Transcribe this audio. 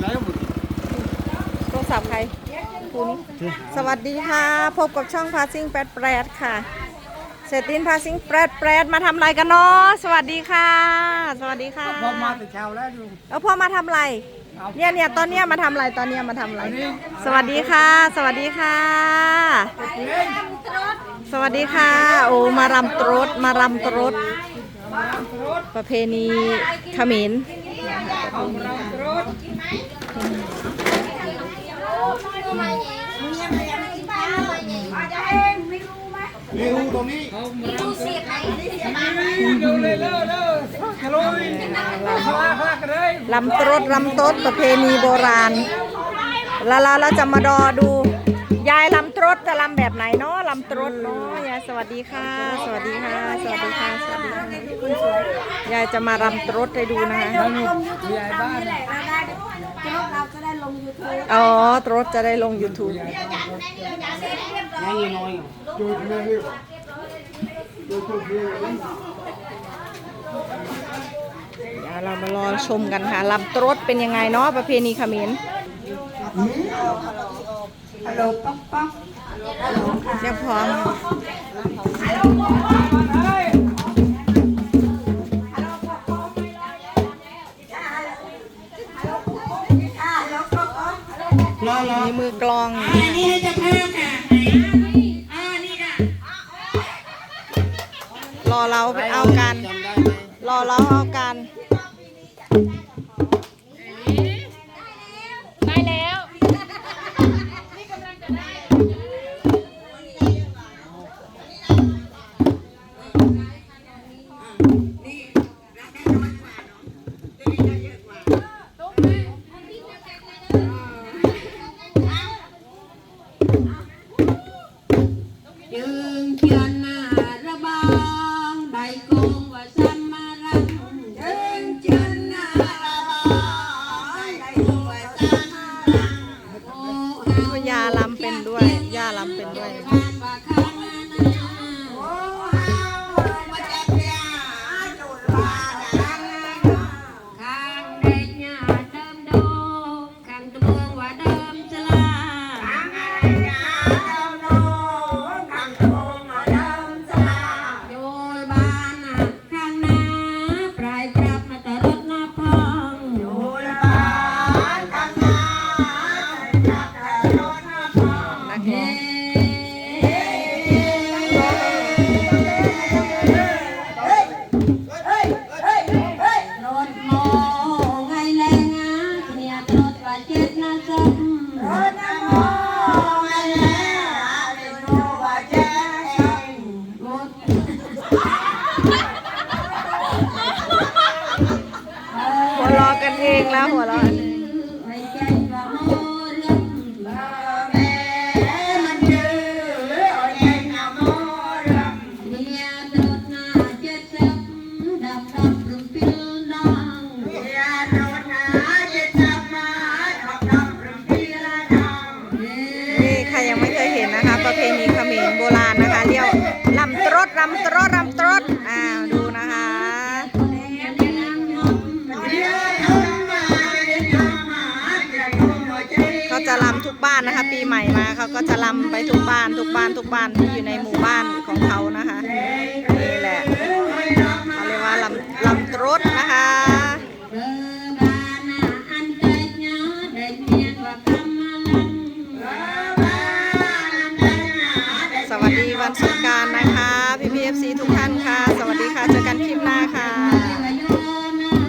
แล้วหมดโทรศัพท์ใครคุณสวัสดีค่ะ พบกับช่องพาซิ่งแปดแปดค่ะ เสร็จดินพาซิ่งแปดแปดมาทำอะไรกันเนาะสวัสดีค่ะ สวัสดีค่ะพอมาแต่เช้าแล้วดูแล้วพ่อมาทำอะไร เนี่ยเนี่ยตอนเนี้ยมาทำอะไรตอนเนี้ยมาทำอะไร สวัสดีค่ะ สวัสดีค่ะ สวัสดีค่ะ โอ้มารำตรดมารำตรดประเพณีเขมร เร็วตรงนี้ลำตรดลำตดประเพณีโบราณล้วเราเราจะมาดอดู ยายลำตรดจะลำแบบไหนเนาะลำตรดเนาะยายสวัสดีค่ะ สวัสดีค่ะ สวัสดีค่ะสวัสดีค่ะยายจะมารำตรดให้ดูนะคะยายบ้าน เราจะได้ลงยูทูบอ๋อตรดจะได้ลง YouTube ยายน้อยจูดแม่เรียกจูดจูดเรียกเดี๋ยวเรามารอชมกันค่ะลำตรดเป็นยังไงเนาะประเพณีเขมรฮัลโหลป๊อกป๊อกเรียบพร้อม มีมือกลอง อันนี้ให้เจะพาพค่ะอ่านี่ค่ะรอเราไปเอากันรอเราเอา ยืน นี่ใครยังไม่เคยเห็นนะคะ ประเพณีเขมรโบราณนะคะเรียกลำตรดลำตรดลำตรดอ้าดูนะคะเขาจะลำทุกบ้านนะคะ ปีใหม่มาเขาก็จะลำไปทุกบ้านทุกบ้านทุกบ้านที่อยู่ในหมู่บ้านของเขานะคะนี่แหละ รดนะคะสวัสดีวันสงกรารนะคะพี่พีเอฟซีทุก